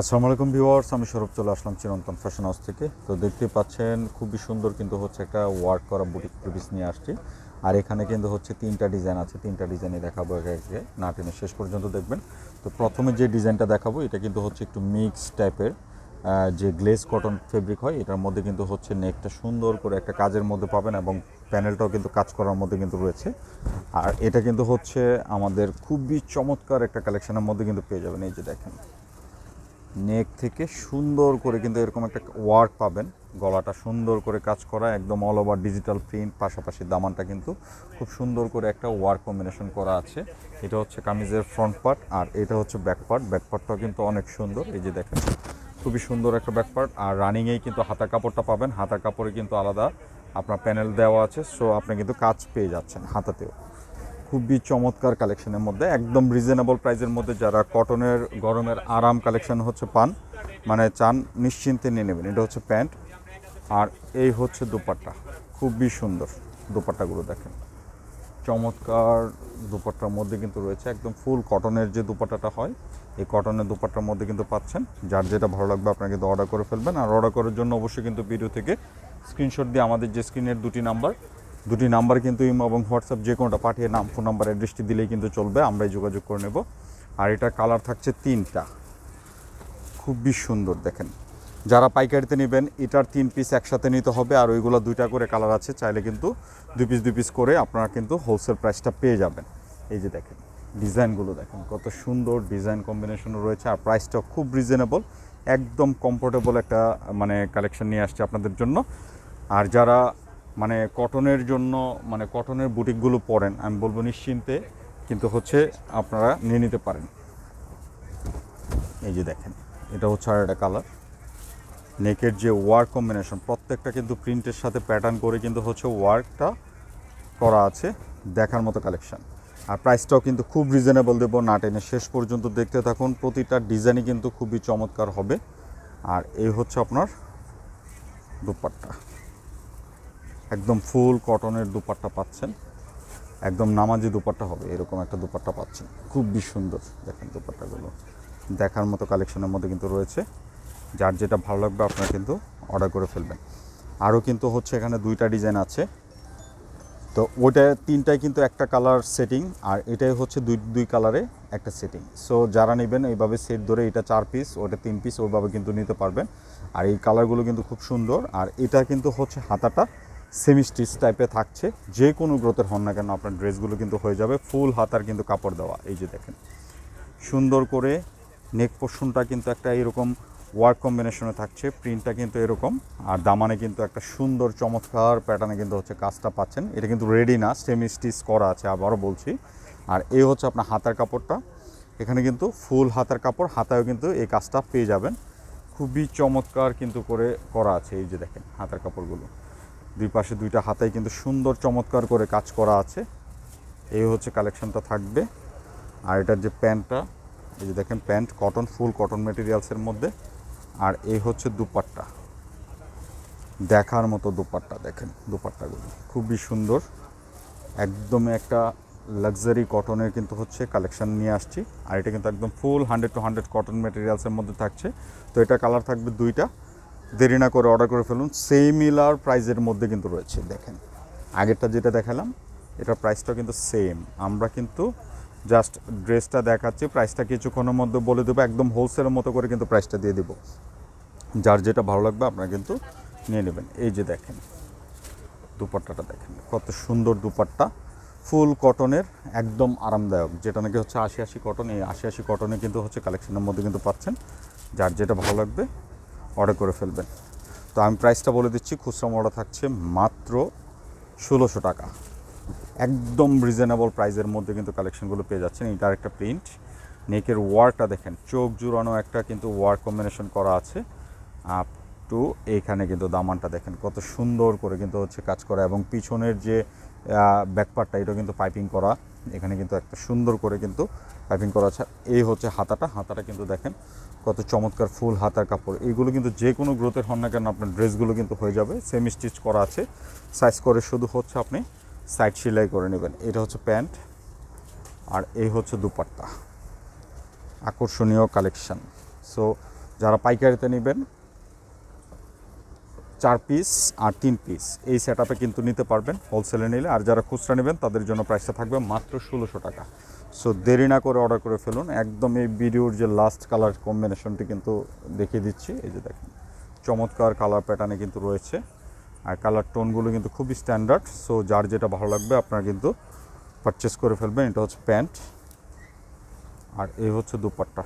আসসালামু আলাইকুম ভিউয়ার্স, আমি সৌরভ চলে আসলাম চিরন্তন ফ্যাশন হাউস থেকে। তো দেখতে পাচ্ছেন, খুবই সুন্দর কিন্তু হচ্ছে একটা ওয়ার্ক করা বুটিক পিস নিয়ে আসছি। আর এখানে কিন্তু হচ্ছে তিনটা ডিজাইন আছে, তিনটা ডিজাইনই দেখাবো একে না টেনে শেষ পর্যন্ত দেখবেন। তো প্রথমে যে ডিজাইনটা দেখাবো, এটা কিন্তু হচ্ছে একটু মিক্স টাইপের যে গ্লেজ কটন ফেব্রিক হয়, এটার মধ্যে কিন্তু হচ্ছে নেকটা সুন্দর করে একটা কাজের মধ্যে পাবেন এবং প্যানেলটাও কিন্তু কাজ করার মধ্যে কিন্তু রয়েছে। আর এটা কিন্তু হচ্ছে আমাদের খুবই চমৎকার একটা কালেকশনের মধ্যে কিন্তু পেয়ে যাবেন, এই যে দেখেন। নেক থেকে সুন্দর করে কিন্তু এরকম একটা ওয়ার্ক পাবেন। গলাটা সুন্দর করে কাজ করা, একদম অল ওভার ডিজিটাল প্রিন্ট পাশাপাশি দামানটা কিন্তু খুব সুন্দর করে একটা ওয়ার্ক কম্বিনেশন করা আছে। এটা হচ্ছে কামিজের ফ্রন্ট পার্ট আর এটা হচ্ছে ব্যাক পার্ট ব্যাক পার্টটাও কিন্তু অনেক সুন্দর। এই যে দেখেন, খুবই সুন্দর একটা ব্যাক পার্ট আর রানিংয়েই কিন্তু হাতা কাপড়টা পাবেন। হাতা কাপড়ে কিন্তু আলাদা আপনার প্যানেল দেওয়া আছে। সো আপনি কিন্তু কাজ পেয়ে যাচ্ছেন হাতাতেও। খুবই চমৎকার কালেকশনের মধ্যে, একদম রিজনেবল প্রাইসের মধ্যে যারা কটনের গরমের আরাম কালেকশন হচ্ছে পান মানে চান, নিশ্চিন্তে নিয়ে নেবেন। এটা হচ্ছে প্যান্ট, আর এই হচ্ছে দুপাট্টা। খুবই সুন্দর দুপাট্টাগুলো দেখেন। চমৎকার দুপাট্টার মধ্যে কিন্তু রয়েছে একদম ফুল কটনের যে দুপাট্টাটা হয়, এই কটনের দুপাট্টার মধ্যে কিন্তু পাচ্ছেন। যার যেটা ভালো লাগবে আপনারা কিন্তু অর্ডার করে ফেলবেন। আর অর্ডার করার জন্য অবশ্যই কিন্তু ভিডিও থেকে স্ক্রিনশট দিয়ে আমাদের যে স্ক্রিনের দুটি নাম্বার দুটি নাম্বার কিন্তু ইমো এবং হোয়াটসঅ্যাপ, যে কোনোটা পাঠিয়ে নাম, ফোন নাম্বার, অ্যাড্রেসটি দিলেই কিন্তু চলবে। আমরাই যোগাযোগ করে নেব। আর এটা কালার থাকছে তিনটা। খুবই সুন্দর, দেখেন। যারা পাইকারিতে নেবেন, এটার তিন পিস একসাথে নিতে হবে, আর ওইগুলো দুইটা করে কালার আছে, চাইলে কিন্তু দুই পিস দুই পিস করে আপনারা কিন্তু হোলসেল প্রাইসটা পেয়ে যাবেন। এই যে দেখেন, ডিজাইনগুলো দেখেন, কত সুন্দর ডিজাইন কম্বিনেশনও রয়েছে, আর প্রাইসটাও খুব রিজনেবল একদম কমফোর্টেবল একটা মানে কালেকশন নিয়ে আসছে আপনাদের জন্য। আর যারা মানে কটনের জন্য মানে কটনের বুটিকগুলো পরেন, আমি বলব নিশ্চিন্তে, কিন্তু হচ্ছে আপনারা নিয়ে নিতে পারেন। এই যে দেখেন, এটা হচ্ছে আর একটা কালার। নেকের যে ওয়ার্ক কম্বিনেশন, প্রত্যেকটা কিন্তু প্রিন্টের সাথে প্যাটার্ন করে কিন্তু হচ্ছে ওয়ার্কটা করা আছে, দেখার মতো কালেকশান আর প্রাইসটাও কিন্তু খুব রিজনেবল দেবো, না টেনে শেষ পর্যন্ত দেখতে থাকুন, প্রতিটা ডিজাইনই কিন্তু খুবই চমৎকার হবে। আর এই হচ্ছে আপনার দুপাট্টা। একদম ফুল কটনের দুপাট্টা পাচ্ছেন। একদম নামাজি দুপাট্টা হবে, এরকম একটা দুপাট্টা পাচ্ছেন। খুবই সুন্দর দেখেন দুপাট্টাগুলো। দেখার মতো কালেকশনের মধ্যে কিন্তু রয়েছে। যার যেটা ভালো লাগবে আপনারা কিন্তু অর্ডার করে ফেলবেন। আরও কিন্তু হচ্ছে এখানে দুইটা ডিজাইন আছে। তো ওইটা তিনটাই কিন্তু একটা কালার সেটিং, আর এটাই হচ্ছে দুই দুই কালারে একটা সেটিং। সো যারা নেবেন এইভাবে সেট ধরে এটা চার পিস, ওটা তিন পিস, ওইভাবে কিন্তু নিতে পারবেন। আর এই কালারগুলো কিন্তু খুব সুন্দর, আর এটা কিন্তু হচ্ছে হাতাটা সেমি স্টিচ টাইপে থাকছে। যে কোনো গ্রোথের হন না কেন আপনার ড্রেসগুলো কিন্তু হয়ে যাবে। ফুল হাতার কিন্তু কাপড় দেওয়া, এই যে দেখেন। সুন্দর করে নেক পোর্শনটা কিন্তু একটা এরকম ওয়ার্ক কম্বিনেশনে থাকছে। প্রিন্টটা কিন্তু এরকম। আর দামানে কিন্তু একটা সুন্দর চমৎকার প্যাটার্নে কিন্তু হচ্ছে কাজটা পাচ্ছেন। এটা কিন্তু রেডি না সেমি স্টিচ করা আছে আবারও বলছি। আর এই হচ্ছে আপনার হাতার কাপড়টা। এখানে কিন্তু ফুল হাতার কাপড়, হাতায়ও কিন্তু এই কাজটা পেয়ে যাবেন। খুবই চমৎকার কিন্তু করে করা আছে, এই যে দেখেন হাতার কাপড়গুলো। দুই পাশে দুইটা হাতায় কিন্তু সুন্দর চমৎকার করে কাজ করা আছে। এই হচ্ছে কালেকশনটা থাকবে। আর এটার যে প্যান্টটা, এই যে দেখেন প্যান্ট, কটন, ফুল কটন মেটেরিয়ালসের মধ্যে। আর এই হচ্ছে দুপাট্টা। দেখার মতো দুপাট্টা, দেখেন দুপাট্টাগুলো। খুবই সুন্দর। একদমই একটা লাক্সারি কটনের কিন্তু হচ্ছে কালেকশন নিয়ে আসছি। আর এটা কিন্তু একদম full hundred to hundred cotton মেটেরিয়ালসের মধ্যে থাকছে। তো এটা কালার থাকবে দুইটা। দেরি না করে অর্ডার করে ফেলুন। সেমিলার প্রাইজের মধ্যে কিন্তু রয়েছে, দেখেন। আগেরটা যেটা দেখালাম এটার প্রাইসটাও কিন্তু সেম আমরা কিন্তু জাস্ট ড্রেসটা দেখাচ্ছি প্রাইসটা কিছুক্ষণের মধ্যে বলে দেবো, একদম হোলসেলের মতো করে কিন্তু প্রাইসটা দিয়ে দেবো। যার যেটা ভালো লাগবে, আপনারা কিন্তু নিয়ে নেবেন। এই যে দেখেন, দুপাট্টাটা দেখেন, কত সুন্দর দুপাট্টা। ফুল কটনের, একদম আরামদায়ক। যেটা নাকি হচ্ছে আশি আশি কটন এই আশি আশি কটনে কিন্তু হচ্ছে কালেকশনের মধ্যে কিন্তু পাচ্ছেন। যার যেটা ভালো লাগবে অর্ডার করে ফেলবেন। তো আমি প্রাইসটা বলে দিচ্ছি, খুচরা মোড়া থাকছে মাত্র ষোলোশো টাকা। একদম রিজনেবল প্রাইসের মধ্যে কিন্তু কালেকশনগুলো পেয়ে যাচ্ছেন। এটার একটা প্রিন্ট নেকের ওয়ার্কটা দেখেন, চোখ জুড়ানো একটা কিন্তু ওয়ার্ক কম্বিনেশন করা আছে। আপ টু এইখানে কিন্তু দামানটা দেখেন, কত সুন্দর করে কিন্তু হচ্ছে কাজ করা। এবং পিছনের যে ব্যাকপার্টটা এটা কিন্তু পাইপিং করা। এখানে কিন্তু একটা সুন্দর করে কিন্তু পাইপিং করা আছে। এই হচ্ছে হাতাটা। হাতাটা কিন্তু দেখেন কত চমৎকার ফুল, হাতার কাপড় এইগুলো কিন্তু যে কোনো গ্রোথের হন না কেন আপনার ড্রেসগুলো কিন্তু হয়ে যাবে। সেমি স্টিচ করা আছে। সাইজ করে শুধু হচ্ছে আপনি সাইড সেলাই করে নেবেন। এটা হচ্ছে প্যান্ট আর এই হচ্ছে দুপাট্টা। আকর্ষণীয় কালেকশান সো যারা পাইকারিতে নেবেন চার পিস আর তিন পিস এই সেট কিন্তু নিতে পারবেন হোলসেলে নিলে। আর যারা খুচরা নেবেন, তাদের জন্য প্রাইসটা থাকবে মাত্র ষোলোশো টাকা। সো দেরি না করে অর্ডার করে ফেলুন। একদম এই ভিডিওর যে লাস্ট কালার কম্বিনেশনটি কিন্তু দেখিয়ে দিচ্ছি। এই যে দেখেন, চমৎকার কালার প্যাটার্নে কিন্তু রয়েছে। আর কালার টোনগুলো কিন্তু খুবই স্ট্যান্ডার্ড সো যার যেটা ভালো লাগবে, আপনারা কিন্তু পারচেস করে ফেলবেন। এটা হচ্ছে প্যান্ট আর এই হচ্ছে দুপাট্টা।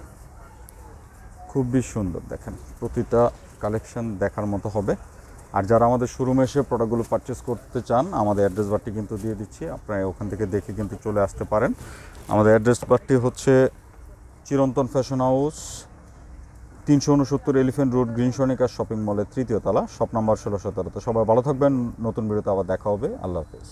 খুবই সুন্দর, দেখেন। প্রতিটা কালেকশন দেখার মতো হবে। আর যারা আমাদের শোরুমে এসে প্রোডাক্টগুলো পারচেস করতে চান, আমাদের অ্যাড্রেস বারটি কিন্তু দিয়ে দিচ্ছি। আপনারা ওখান থেকে দেখে কিন্তু চলে আসতে পারেন। আমাদের অ্যাড্রেস বারটি হচ্ছে চিরন্তন ফ্যাশন হাউস তিনশো উনসত্তর এলিফেন্ট রোড গ্রিন সনিকার শপিং মলের তৃতীয় তলা শপ নাম্বার ষোলো সতেরো। তো সবাই ভালো থাকবেন, নতুন ভিডিওতে আবার দেখা হবে। আল্লাহ হাফেজ।